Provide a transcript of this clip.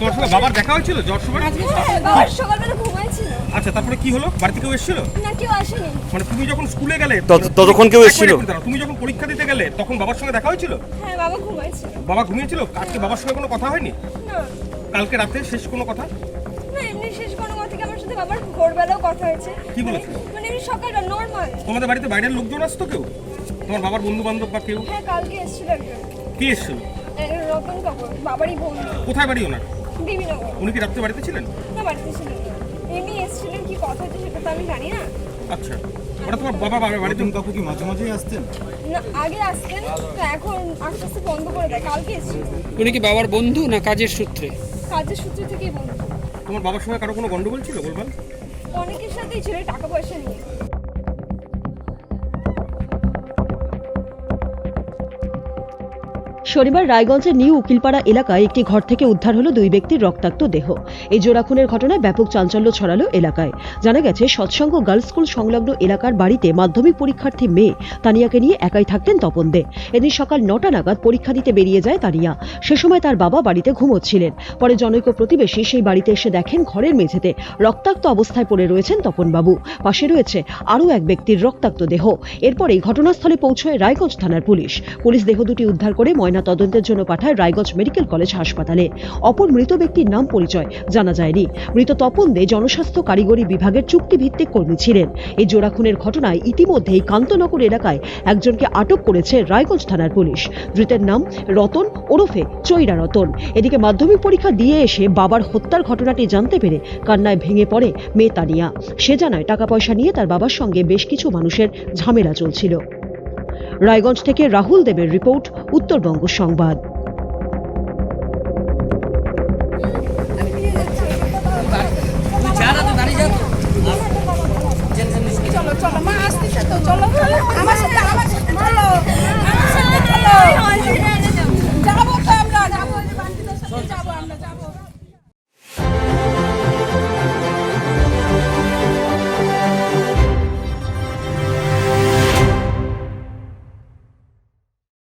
তোমার বাবার আচ্ছা, কেউ এসেছিল? মানে তুমি যখন স্কুলে গেলে ততক্ষণ কেউ এসেছিল? তুমি যখন পরীক্ষা দিতে গেলে তখন বাবার সঙ্গে দেখা হয়েছিল? বাবা ঘুমিয়েছিল? বাবা বাবার সঙ্গে কোনো কথা হয়নি? কালকে রাতে শেষ কোনো কথা? এমনি শেষ সাথে বাবার ভোরবেলাও কথা হয়েছে। কি বলেছে? মানে- মানে এমনি সকালটা নর্মাল তোমাদের বাড়িতে বাইরের লোকজন আসতো কেউ? তোমার বাবার বন্ধু বান্ধব বা কেউ? হ্যাঁ কালকে এসেছিল একজন। কে এসেছিল? রতন কাপুর বাবারই বোন। কোথায় বাড়ি ওনার? দেবীনগর উনি কি রাত্রে বাড়িতে ছিলেন? না বাড়িতে ছিলেন। এমনি এসেছিলেন কি কথা হচ্ছে সেটা তো আমি জানি না। আচ্ছা। ওটা তোমার বাবা বাবার বাড়িতে কাকু কি মাঝে মাঝেই আসতেন? না আগে আসতেন তো এখন আস্তে আস্তে বন্ধ করে দেয়। কালকে এসেছিল। উনি কি বাবার বন্ধু না কাজের সূত্রে? কাজের সূত্রে থেকেই বন্ধ। তোমার বাবার সঙ্গে কারও কোনো গন্ডগোল ছিল বলবেন অনেকের সাথেই ছিল টাকা পয়সা নিয়ে। শনিবার রায়গঞ্জের নিউ উকিলপাড়া এলাকায় একটি ঘর থেকে উদ্ধার হলো দুই ব্যক্তির রক্তাক্ত দেহ। এই জোড়া খুনের ঘটনায় ব্যাপক চাঞ্চল্য ছড়ালো এলাকায়। জানা গেছে, সৎসঙ্গ গার্লস স্কুল সংলগ্ন এলাকার বাড়িতে মাধ্যমিক পরীক্ষার্থী মেয়ে তানিয়াকে নিয়ে একাই থাকতেন তপন দে। এদিন সকাল নটা নাগাদ পরীক্ষা দিতে বেরিয়ে যায় তানিয়া। সে সময় তার বাবা বাড়িতে ঘুমোচ্ছিলেন। পরে জনৈক প্রতিবেশী সেই বাড়িতে এসে দেখেন ঘরের মেঝেতে রক্তাক্ত অবস্থায় পড়ে রয়েছেন তপনবাবু। পাশে রয়েছে আরও এক ব্যক্তির রক্তাক্ত দেহ। এরপরেই ঘটনাস্থলে পৌঁছয় রায়গঞ্জ থানার পুলিশ। পুলিশ দেহ দুটি উদ্ধার করে ময়না তদন্তের জন্য পাঠায় রায়গঞ্জ মেডিকেল কলেজ হাসপাতালে। অপর মৃত ব্যক্তির নাম পরিচয় জানা যায়নি। মৃত তপন দে জনস্বাস্থ্য কারিগরি বিভাগের চুক্তিভিত্তিক কর্মী ছিলেন। এই জোড়া খুনের ঘটনায় ইতিমধ্যেই কান্তনগর এলাকায় একজনকে আটক করেছে রায়গঞ্জ থানার পুলিশ। ধৃতের নাম রতন ওরফে চৈরা রতন। এদিকে মাধ্যমিক পরীক্ষা দিয়ে এসে বাবার হত্যার ঘটনাটি জানতে পেরে কান্নায় ভেঙে পড়ে মেয়ে তানিয়া। সে জানায়, টাকা পয়সা নিয়ে তার বাবার সঙ্গে বেশ কিছু মানুষের ঝামেলা চলছিল। রায়গঞ্জ থেকে রাহুল দেবের রিপোর্ট উত্তরবঙ্গ সংবাদ।